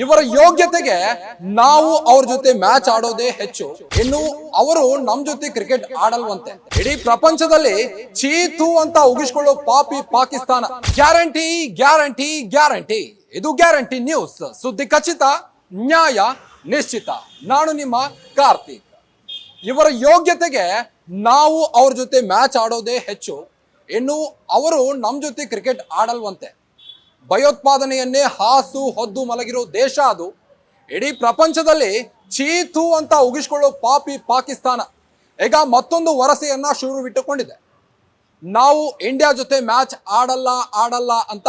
ಇವರ ಯೋಗ್ಯತೆಗೆ ನಾವು ಅವ್ರ ಜೊತೆ ಮ್ಯಾಚ್ ಆಡೋದೇ ಹೆಚ್ಚು. ಇನ್ನು ಅವರು ನಮ್ ಜೊತೆ ಕ್ರಿಕೆಟ್ ಆಡಲ್ವಂತೆ. ಇಡೀ ಪ್ರಪಂಚದಲ್ಲಿ ಚೀತು ಅಂತ ಉಗಿಸ್ಕೊಳ್ಳೋ ಪಾಪಿ ಪಾಕಿಸ್ತಾನ. ಗ್ಯಾರಂಟಿ ಗ್ಯಾರಂಟಿ ಗ್ಯಾರಂಟಿ ಇದು ಗ್ಯಾರಂಟಿ ನ್ಯೂಸ್ ಸುದ್ದಿ ಖಚಿತ, ನ್ಯಾಯ ನಿಶ್ಚಿತ. ನಾನು ನಿಮ್ಮ ಕಾರ್ತಿಕ್. ಇವರ ಯೋಗ್ಯತೆಗೆ ನಾವು ಅವ್ರ ಜೊತೆ ಮ್ಯಾಚ್ ಆಡೋದೇ ಹೆಚ್ಚು. ಇನ್ನು ಅವರು ನಮ್ ಜೊತೆ ಕ್ರಿಕೆಟ್ ಆಡಲ್ವಂತೆ. ಭಯೋತ್ಪಾದನೆಯನ್ನೇ ಹಾಸು ಹೊದ್ದು ಮಲಗಿರೋ ದೇಶ ಅದು. ಇಡೀ ಪ್ರಪಂಚದಲ್ಲಿ ಚೀತು ಅಂತ ಉಗಿಸ್ಕೊಳ್ಳೋ ಪಾಪಿ ಪಾಕಿಸ್ತಾನ. ಈಗ ಮತ್ತೊಂದು ವರಸೆಯನ್ನ ಶುರುವಿಟ್ಟುಕೊಂಡಿದೆ. ನಾವು ಇಂಡಿಯಾ ಜೊತೆ ಮ್ಯಾಚ್ ಆಡಲ್ಲ ಆಡಲ್ಲ ಅಂತ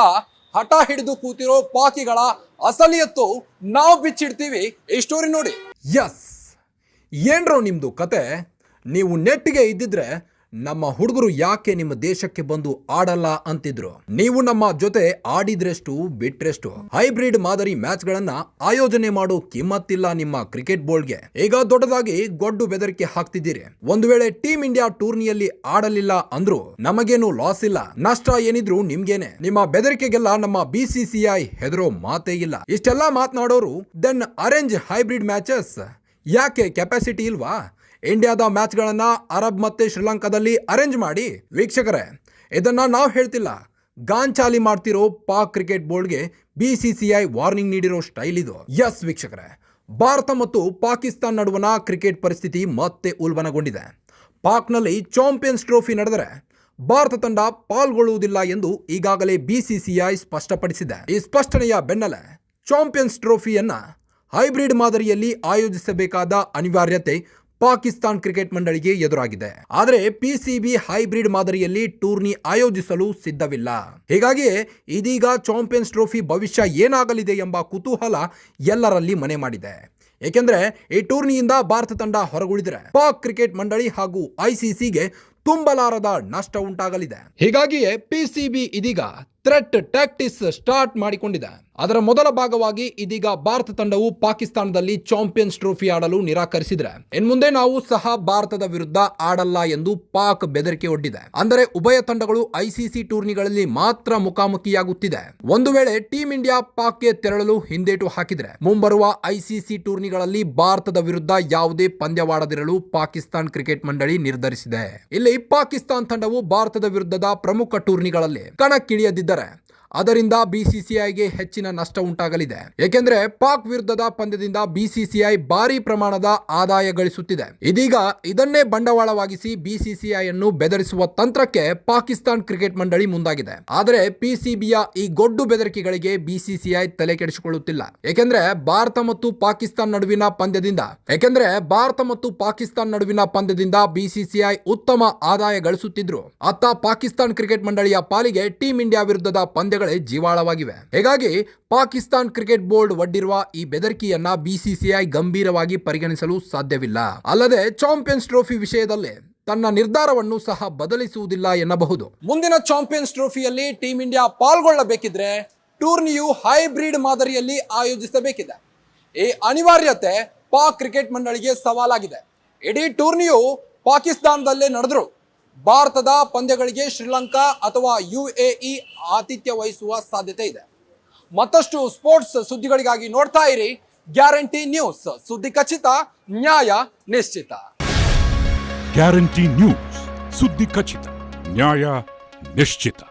ಹಠ ಹಿಡಿದು ಕೂತಿರೋ ಪಾಕಿಗಳ ಅಸಲಿಯತ್ತು ನಾವು ಬಿಚ್ಚಿಡ್ತೀವಿ ಈ ಸ್ಟೋರಿ ನೋಡಿ. ಎಸ್ ಏನ್ರೋ ನಿಮ್ದು ಕತೆ? ನೀವು ನೆಟ್ಟಿಗೆ ಇದ್ದಿದ್ರೆ ನಮ್ಮ ಹುಡುಗರು ಯಾಕೆ ನಿಮ್ಮ ದೇಶಕ್ಕೆ ಬಂದು ಆಡಲ್ಲ ಅಂತಿದ್ರು? ನೀವು ನಮ್ಮ ಜೊತೆ ಆಡಿದ್ರೆಷ್ಟು, ಬಿಟ್ರೆಷ್ಟು? ಹೈಬ್ರಿಡ್ ಮಾದರಿ ಮ್ಯಾಚ್ ಗಳನ್ನ ಆಯೋಜನೆ ಮಾಡೋ ಕಿಮ್ಮತ್ತಿಲ್ಲ ನಿಮ್ಮ ಕ್ರಿಕೆಟ್ ಬೋರ್ಡ್ಗೆ. ಈಗ ದೊಡ್ಡದಾಗಿ ಗೊಡ್ಡು ಬೆದರಿಕೆ ಹಾಕ್ತಿದ್ದೀರಿ. ಒಂದು ವೇಳೆ ಟೀಮ್ ಇಂಡಿಯಾ ಟೂರ್ನಿಯಲ್ಲಿ ಆಡಲಿಲ್ಲ ಅಂದ್ರು ನಮಗೇನು ಲಾಸ್ ಇಲ್ಲ. ನಷ್ಟ ಏನಿದ್ರು ನಿಮ್ಗೇನೆ. ನಿಮ್ಮ ಬೆದರಿಕೆಗೆಲ್ಲ ನಮ್ಮ ಬಿಸಿಸಿಐ ಹೆದರೋ ಮಾತೇ ಇಲ್ಲ. ಇಷ್ಟೆಲ್ಲ ಮಾತನಾಡೋರು, ದೆನ್ ಅರೇಂಜ್ ಹೈಬ್ರಿಡ್ ಮ್ಯಾಚಸ್. ಯಾಕೆ ಕೆಪಾಸಿಟಿ ಇಲ್ವಾ? ಇಂಡಿಯಾದ ಮ್ಯಾಚ್ಗಳನ್ನ ಅರಬ್ ಮತ್ತೆ ಶ್ರೀಲಂಕಾದಲ್ಲಿ ಅರೇಂಜ್ ಮಾಡಿ, ವೀಕ್ಷಕರೇ, ಇದನ್ನ ನಾವು ಹೇಳ್ತಿಲ್ಲ. ಗಾಂಚಾಲಿ ಮಾಡ್ತಿರೋ ಪಾಕ್ ಕ್ರಿಕೆಟ್ ಬೋರ್ಡ್ಗೆ ಬಿ ಸಿ ಐ ವಾರ್ನಿಂಗ್ ನೀಡಿರೋ ಸ್ಟೈಲ್ ಇದು. ಎಸ್ ವೀಕ್ಷಕರೇ. ಭಾರತ ಮತ್ತು ಪಾಕಿಸ್ತಾನ ನಡುವಣ ಕ್ರಿಕೆಟ್ ಪರಿಸ್ಥಿತಿ ಮತ್ತೆ ಉಲ್ಬಣಗೊಂಡಿದೆ. ಪಾಕ್ನಲ್ಲಿ ಚಾಂಪಿಯನ್ಸ್ ಟ್ರೋಫಿ ನಡೆದರೆ ಭಾರತ ತಂಡ ಪಾಲ್ಗೊಳ್ಳುವುದಿಲ್ಲ ಎಂದು ಈಗಾಗಲೇ ಬಿಸಿಸಿಐ ಸ್ಪಷ್ಟಪಡಿಸಿದೆ. ಈ ಸ್ಪಷ್ಟನೆಯ ಬೆನ್ನಲ್ಲೇ ಚಾಂಪಿಯನ್ಸ್ ಟ್ರೋಫಿಯನ್ನ ಹೈಬ್ರಿಡ್ ಮಾದರಿಯಲ್ಲಿ ಆಯೋಜಿಸಬೇಕಾದ ಅನಿವಾರ್ಯತೆ ಪಾಕಿಸ್ತಾನ್ ಕ್ರಿಕೆಟ್ ಮಂಡಳಿಗೆ ಎದುರಾಗಿದೆ. ಆದರೆ ಪಿಸಿಬಿ ಹೈಬ್ರಿಡ್ ಮಾದರಿಯಲ್ಲಿ ಟೂರ್ನಿ ಆಯೋಜಿಸಲು ಸಿದ್ಧವಿಲ್ಲ. ಹೀಗಾಗಿ ಇದೀಗ ಚಾಂಪಿಯನ್ಸ್ ಟ್ರೋಫಿ ಭವಿಷ್ಯ ಏನಾಗಲಿದೆ ಎಂಬ ಕುತೂಹಲ ಎಲ್ಲರಲ್ಲಿ ಮನೆ ಮಾಡಿದೆ. ಏಕೆಂದ್ರೆ ಈ ಟೂರ್ನಿಯಿಂದ ಭಾರತ ತಂಡ ಹೊರಗುಳಿದರೆ ಪಾಕ್ ಕ್ರಿಕೆಟ್ ಮಂಡಳಿ ಹಾಗೂ ಐಸಿಸಿಗೆ ತುಂಬಲಾರದ ನಷ್ಟ ಉಂಟಾಗಲಿದೆ. ಹೀಗಾಗಿಯೇ ಪಿಸಿಬಿ ಇದೀಗ ಥ್ರೆಟ್ ಟ್ಯಾಕ್ಟಿಸ್ ಸ್ಟಾರ್ಟ್ ಮಾಡಿಕೊಂಡಿದೆ. ಅದರ ಮೊದಲ ಭಾಗವಾಗಿ ಇದೀಗ ಭಾರತ ತಂಡವು ಪಾಕಿಸ್ತಾನದಲ್ಲಿ ಚಾಂಪಿಯನ್ಸ್ ಟ್ರೋಫಿ ಆಡಲು ನಿರಾಕರಿಸಿದ್ರೆ. ಇನ್ಮುಂದೆ ನಾವು ಸಹ ಭಾರತದ ವಿರುದ್ಧ ಆಡಲ್ಲ ಎಂದು ಪಾಕ್ ಬೆದರಿಕೆ ಒಡ್ಡಿದೆ. ಅಂದರೆ ಉಭಯ ತಂಡಗಳು ಐಸಿಸಿ ಟೂರ್ನಿಗಳಲ್ಲಿ ಮಾತ್ರ ಮುಖಾಮುಖಿಯಾಗುತ್ತಿದೆ. ಒಂದು ವೇಳೆ ಟೀಂ ಇಂಡಿಯಾ ಪಾಕ್ಗೆ ತೆರಳಲು ಹಿಂದೇಟು ಹಾಕಿದ್ರೆ, ಮುಂಬರುವ ಐಸಿಸಿ ಟೂರ್ನಿಗಳಲ್ಲಿ ಭಾರತದ ವಿರುದ್ಧ ಯಾವುದೇ ಪಂದ್ಯವಾಡದಿರಲು ಪಾಕಿಸ್ತಾನ್ ಕ್ರಿಕೆಟ್ ಮಂಡಳಿ ನಿರ್ಧರಿಸಿದೆ. ಇಲ್ಲಿ ಪಾಕಿಸ್ತಾನ್ ತಂಡವು ಭಾರತದ ವಿರುದ್ಧದ ಪ್ರಮುಖ ಟೂರ್ನಿಗಳಲ್ಲಿ ಕಣಕ್ಕಿಳಿಯದಿದ್ದರೆ ಅದರಿಂದ ಬಿಸಿಸಿಐಗೆ ಹೆಚ್ಚಿನ ನಷ್ಟ ಉಂಟಾಗಲಿದೆ. ಏಕೆಂದ್ರೆ ಪಾಕ್ ವಿರುದ್ಧದ ಪಂದ್ಯದಿಂದ ಬಿಸಿಸಿಐ ಭಾರಿ ಪ್ರಮಾಣದ ಆದಾಯ ಗಳಿಸುತ್ತಿದೆ. ಇದೀಗ ಇದನ್ನೇ ಬಂಡವಾಳವಾಗಿಸಿ ಬಿಸಿಸಿಐ ಅನ್ನು ಬೆದರಿಸುವ ತಂತ್ರಕ್ಕೆ ಪಾಕಿಸ್ತಾನ್ ಕ್ರಿಕೆಟ್ ಮಂಡಳಿ ಮುಂದಾಗಿದೆ. ಆದರೆ ಪಿಸಿಬಿಯ ಈ ಗೊಡ್ಡು ಬೆದರಿಕೆಗಳಿಗೆ ಬಿಸಿಸಿಐ ತಲೆ ಕೆಡಿಸಿಕೊಳ್ಳುತ್ತಿಲ್ಲ. ಏಕೆಂದ್ರೆ ಭಾರತ ಮತ್ತು ಪಾಕಿಸ್ತಾನ್ ನಡುವಿನ ಪಂದ್ಯದಿಂದ, ಏಕೆಂದ್ರೆ ಭಾರತ ಮತ್ತು ಪಾಕಿಸ್ತಾನ್ ನಡುವಿನ ಪಂದ್ಯದಿಂದ ಬಿಸಿಸಿಐ ಉತ್ತಮ ಆದಾಯ ಗಳಿಸುತ್ತಿದ್ರು. ಅತ್ತ ಪಾಕಿಸ್ತಾನ್ ಕ್ರಿಕೆಟ್ ಮಂಡಳಿಯ ಪಾಲಿಗೆ ಟೀಂ ಇಂಡಿಯಾ ವಿರುದ್ಧದ ಪಂದ್ಯಗಳೇ ಜೀವಾಳವಾಗಿವೆ. ಹೀಗಾಗಿ ಪಾಕಿಸ್ತಾನ್ ಕ್ರಿಕೆಟ್ ಬೋರ್ಡ್ ಒಡ್ಡಿರುವ ಈ ಬೆದರಿಕೆಯನ್ನ ಬಿಸಿಸಿಐ ಗಂಭೀರವಾಗಿ ಪರಿಗಣಿಸಲು ಸಾಧ್ಯವಿಲ್ಲ. ಅಲ್ಲದೆ ಚಾಂಪಿಯನ್ಸ್ ಟ್ರೋಫಿ ವಿಷಯದಲ್ಲಿ ತನ್ನ ನಿರ್ಧಾರವನ್ನು ಸಹ ಬದಲಿಸುವುದಿಲ್ಲ ಎನ್ನಬಹುದು. ಮುಂದಿನ ಚಾಂಪಿಯನ್ಸ್ ಟ್ರೋಫಿಯಲ್ಲಿ ಟೀಂ ಇಂಡಿಯಾ ಪಾಲ್ಗೊಳ್ಳಬೇಕಿದ್ರೆ ಟೂರ್ನಿಯು ಹೈಬ್ರಿಡ್ ಮಾದರಿಯಲ್ಲಿ ಆಯೋಜಿಸಬೇಕಿದೆ. ಈ ಅನಿವಾರ್ಯತೆ ಪಾಕ್ ಕ್ರಿಕೆಟ್ ಮಂಡಳಿಗೆ ಸವಾಲಾಗಿದೆ. ಇಡೀ ಟೂರ್ನಿಯು ಪಾಕಿಸ್ತಾನದಲ್ಲೇ ನಡೆದ್ರು. ಭಾರತದ ಪಂದ್ಯಗಳಿಗೆ ಶ್ರೀಲಂಕಾ ಅಥವಾ ಯು ಎ ಇ ಆತಿಥ್ಯ ವಹಿಸುವ ಸಾಧ್ಯತೆ ಇದೆ. ಮತ್ತಷ್ಟು ಸ್ಪೋರ್ಟ್ಸ್ ಸುದ್ದಿಗಳಿಗಾಗಿ ನೋಡ್ತಾ ಇರಿ. Guarantee news. ಸುದ್ದಿ ಖಚಿತ, ನ್ಯಾಯ ನಿಶ್ಚಿತ. Guarantee news. ಸುದ್ದಿ ಖಚಿತ, ನ್ಯಾಯ ನಿಶ್ಚಿತ.